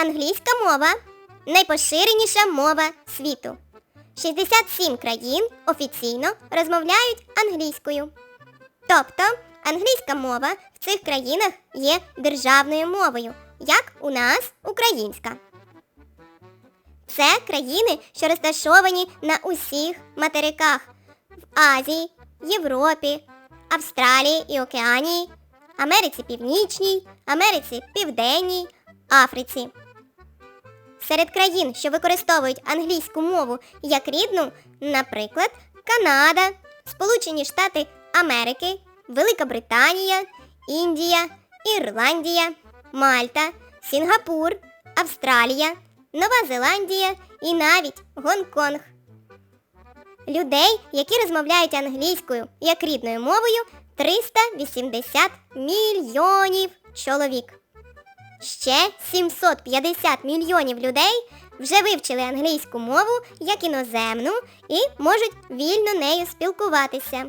Англійська мова найпоширеніша мова світу. 67 країн офіційно розмовляють англійською. Тобто англійська мова в цих країнах є державною мовою, як у нас українська. Це країни, що розташовані на усіх материках в Азії, Європі, Австралії і Океанії, Америці Північній, Америці Південній, Африці. Серед країн, що використовують англійську мову як рідну, наприклад, Канада, Сполучені Штати Америки, Велика Британія, Індія, Ірландія, Мальта, Сінгапур, Австралія, Нова Зеландія і навіть Гонконг. Людей, які розмовляють англійською як рідною мовою, 380 мільйонів чоловік. Ще 750 мільйонів людей вже вивчили англійську мову як іноземну і можуть вільно нею спілкуватися.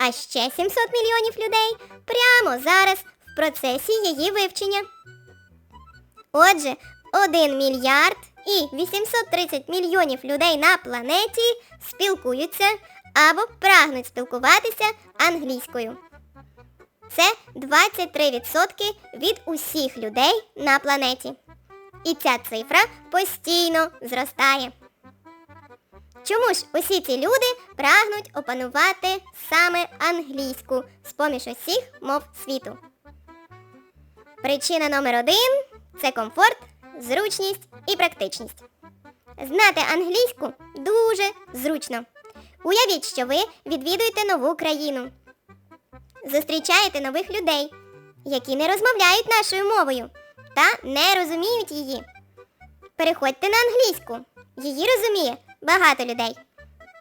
А ще 700 мільйонів людей прямо зараз в процесі її вивчення. Отже, 1 мільярд і 830 мільйонів людей на планеті спілкуються або прагнуть спілкуватися англійською. Це 23% від усіх людей на планеті. І ця цифра постійно зростає. Чому ж усі ці люди прагнуть опанувати саме англійську з-поміж усіх мов світу? Причина номер один це комфорт, зручність і практичність. Знати англійську дуже зручно. Уявіть, що ви відвідуєте нову країну зустрічаєте нових людей, які не розмовляють нашою мовою та не розуміють її. Переходьте на англійську. Її розуміє багато людей.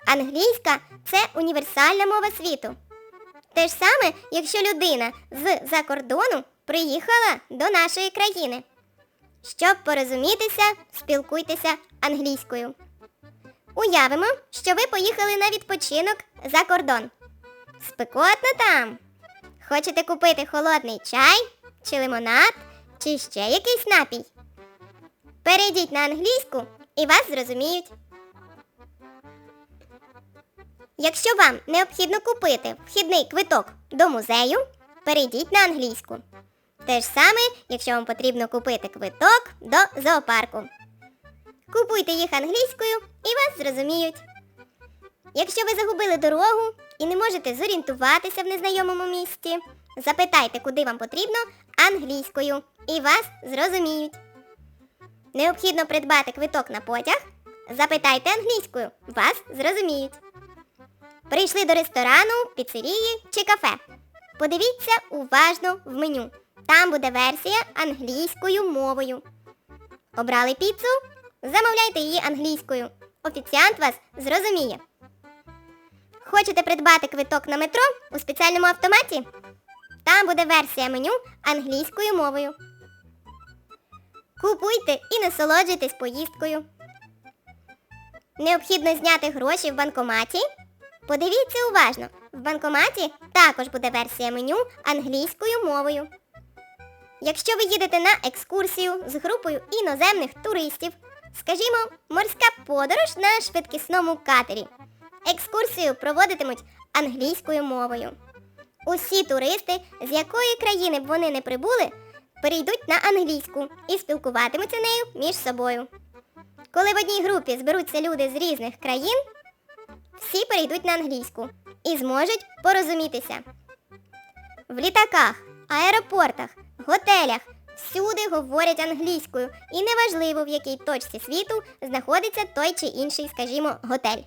Англійська це універсальна мова світу. Те ж саме, якщо людина з-за кордону приїхала до нашої країни. Щоб порозумітися, спілкуйтеся англійською. Уявимо, що ви поїхали на відпочинок за кордон. Спекотно там. Хочете купити холодний чай, чи лимонад, чи ще якийсь напій? Перейдіть на англійську і вас зрозуміють. Якщо вам необхідно купити вхідний квиток до музею, перейдіть на англійську. Те ж саме, якщо вам потрібно купити квиток до зоопарку. Купуйте їх англійською і вас зрозуміють. Якщо ви загубили дорогу і не можете зорієнтуватися в незнайомому місці, запитайте, куди вам потрібно англійською, і вас зрозуміють. Необхідно придбати квиток на потяг. Запитайте англійською, вас зрозуміють. Прийшли до ресторану, піцерії чи кафе. Подивіться уважно в меню. Там буде версія англійською мовою. Обрали піцу? Замовляйте її англійською. Офіціант вас зрозуміє. Хочете придбати квиток на метро у спеціальному автоматі? Там буде версія меню англійською мовою. Купуйте і насолоджуйтесь поїздкою. Необхідно зняти гроші в банкоматі. Подивіться уважно. В банкоматі також буде версія меню англійською мовою. Якщо ви їдете на екскурсію з групою іноземних туристів, скажімо, морська подорож на швидкісному катері. Екскурсію проводитимуть англійською мовою. Усі туристи, з якої країни б вони не прибули, перейдуть на англійську і спілкуватимуться нею між собою. Коли в одній групі зберуться люди з різних країн, всі перейдуть на англійську і зможуть порозумітися. В літаках, аеропортах, готелях всюди говорять англійською, і неважливо, в якій точці світу знаходиться той чи інший, скажімо, готель.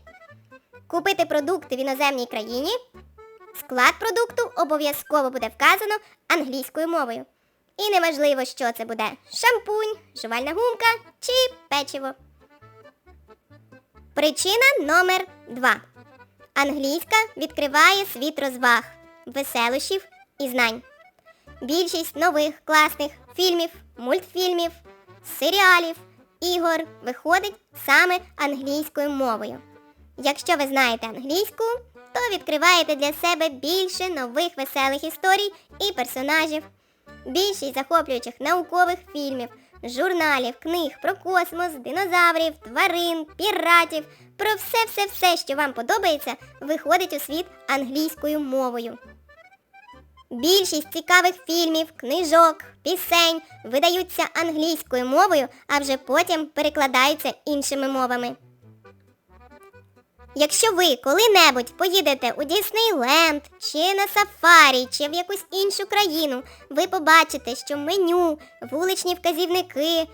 Купити продукти в іноземній країні. Склад продукту обов'язково буде вказано англійською мовою. І неважливо, що це буде шампунь, жувальна гумка чи печиво. Причина номер 2. Англійська відкриває світ розваг, веселощів і знань. Більшість нових класних фільмів, мультфільмів, серіалів, ігор виходить саме англійською мовою. Якщо ви знаєте англійську, то відкриваєте для себе більше нових веселих історій і персонажів. Більшість захоплюючих наукових фільмів журналів, книг про космос, динозаврів, тварин, піратів. Про все-все-все, що вам подобається, виходить у світ англійською мовою. Більшість цікавих фільмів, книжок, пісень видаються англійською мовою, а вже потім перекладаються іншими мовами. Якщо ви коли-небудь поїдете у Діснейленд, чи на сафарі, чи в якусь іншу країну, ви побачите, що меню, вуличні вказівники,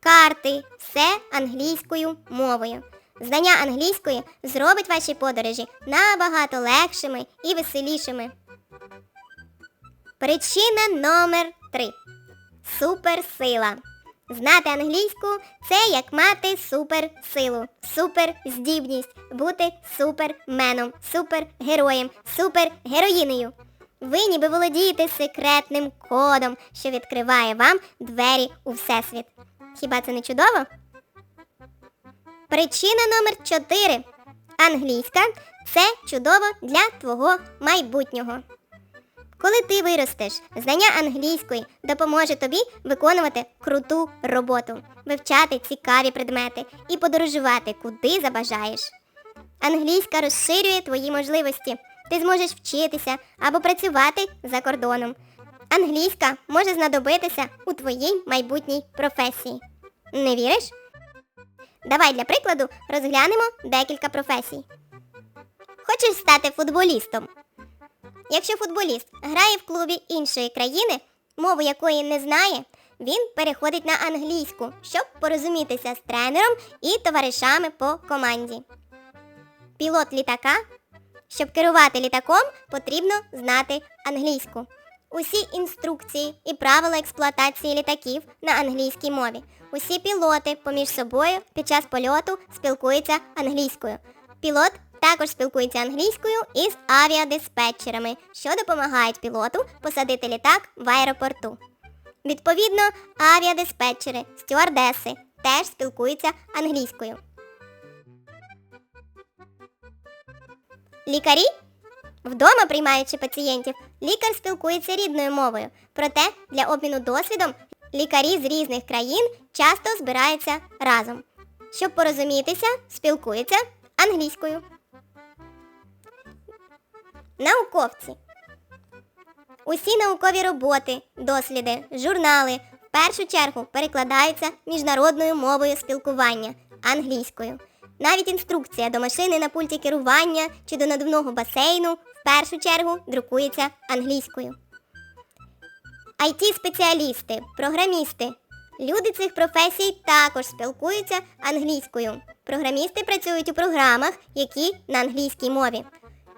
карти все англійською мовою. Знання англійської зробить ваші подорожі набагато легшими і веселішими. Причина номер 3. Суперсила. Знати англійську це як мати суперсилу, суперздібність, бути суперменом, супергероєм, супергероїнею. Ви ніби володієте секретним кодом, що відкриває вам двері у всесвіт. Хіба це не чудово? Причина номер 4. Англійська це чудово для твого майбутнього. Коли ти виростеш, знання англійської допоможе тобі виконувати круту роботу, вивчати цікаві предмети і подорожувати куди забажаєш. Англійська розширює твої можливості. Ти зможеш вчитися або працювати за кордоном. Англійська може знадобитися у твоїй майбутній професії. Не віриш? Давай для прикладу розглянемо декілька професій. Хочеш стати футболістом? Якщо футболіст грає в клубі іншої країни, мову якої не знає, він переходить на англійську, щоб порозумітися з тренером і товаришами по команді. Пілот літака. Щоб керувати літаком, потрібно знати англійську. Усі інструкції і правила експлуатації літаків на англійській мові. Усі пілоти поміж собою під час польоту спілкуються англійською. Пілот також спілкується англійською із авіадиспетчерами, що допомагають пілоту посадити літак в аеропорту. Відповідно, авіадиспетчери, стюардеси теж спілкуються англійською. Лікарі Вдома, приймаючи пацієнтів, лікар спілкується рідною мовою. Проте для обміну досвідом лікарі з різних країн часто збираються разом. Щоб порозумітися, спілкуються англійською. Науковці. Усі наукові роботи, досліди, журнали в першу чергу перекладаються міжнародною мовою спілкування англійською. Навіть інструкція до машини на пульті керування чи до надувного басейну в першу чергу друкується англійською. it спеціалісти програмісти. Люди цих професій також спілкуються англійською. Програмісти працюють у програмах, які на англійській мові.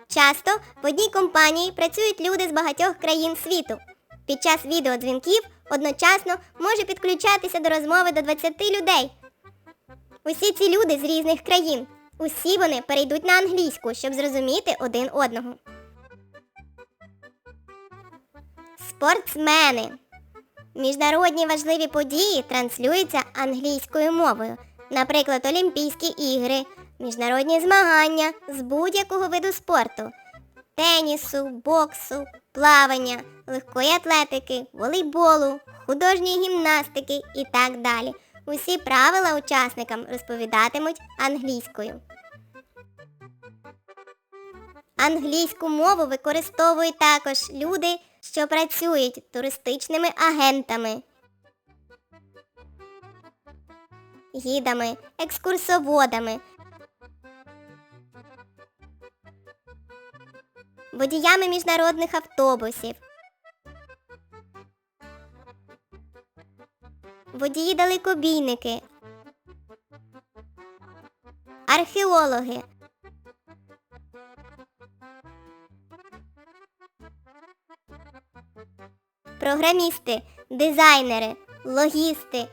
Часто в одній компанії працюють люди з багатьох країн світу. Під час відеодзвінків одночасно може підключатися до розмови до 20 людей. Усі ці люди з різних країн. Усі вони перейдуть на англійську, щоб зрозуміти один одного. Спортсмени. Міжнародні важливі події транслюються англійською мовою. Наприклад, Олімпійські ігри, міжнародні змагання з будь-якого виду спорту, тенісу, боксу, плавання, легкої атлетики, волейболу, художньої гімнастики і так далі. Усі правила учасникам розповідатимуть англійською. Англійську мову використовують також люди, що працюють туристичними агентами, гідами, екскурсоводами, водіями міжнародних автобусів, водії далекобійники, археологи. Програмісти, дизайнери, логісти,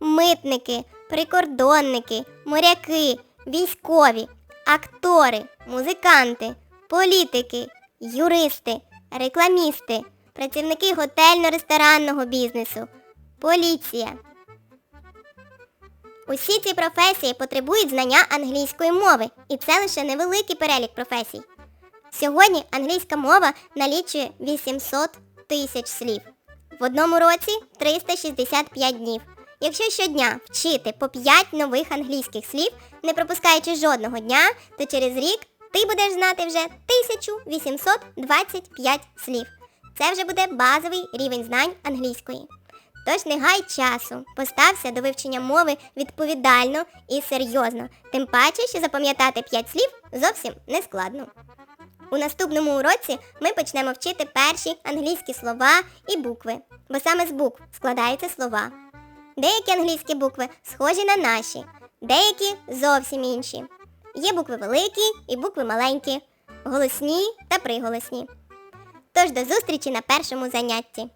митники, прикордонники, моряки, військові, актори, музиканти, політики, юристи, рекламісти, працівники готельно-ресторанного бізнесу, поліція. Усі ці професії потребують знання англійської мови, і це лише невеликий перелік професій. Сьогодні англійська мова налічує 800 тисяч слів. В одному році 365 днів. Якщо щодня вчити по 5 нових англійських слів, не пропускаючи жодного дня, то через рік ти будеш знати вже 1825 слів. Це вже буде базовий рівень знань англійської. Тож не гай часу, постався до вивчення мови відповідально і серйозно, тим паче, що запам'ятати 5 слів зовсім не складно. У наступному уроці ми почнемо вчити перші англійські слова і букви, бо саме з букв складаються слова. Деякі англійські букви схожі на наші, деякі зовсім інші. Є букви великі і букви маленькі, голосні та приголосні. Тож до зустрічі на першому занятті.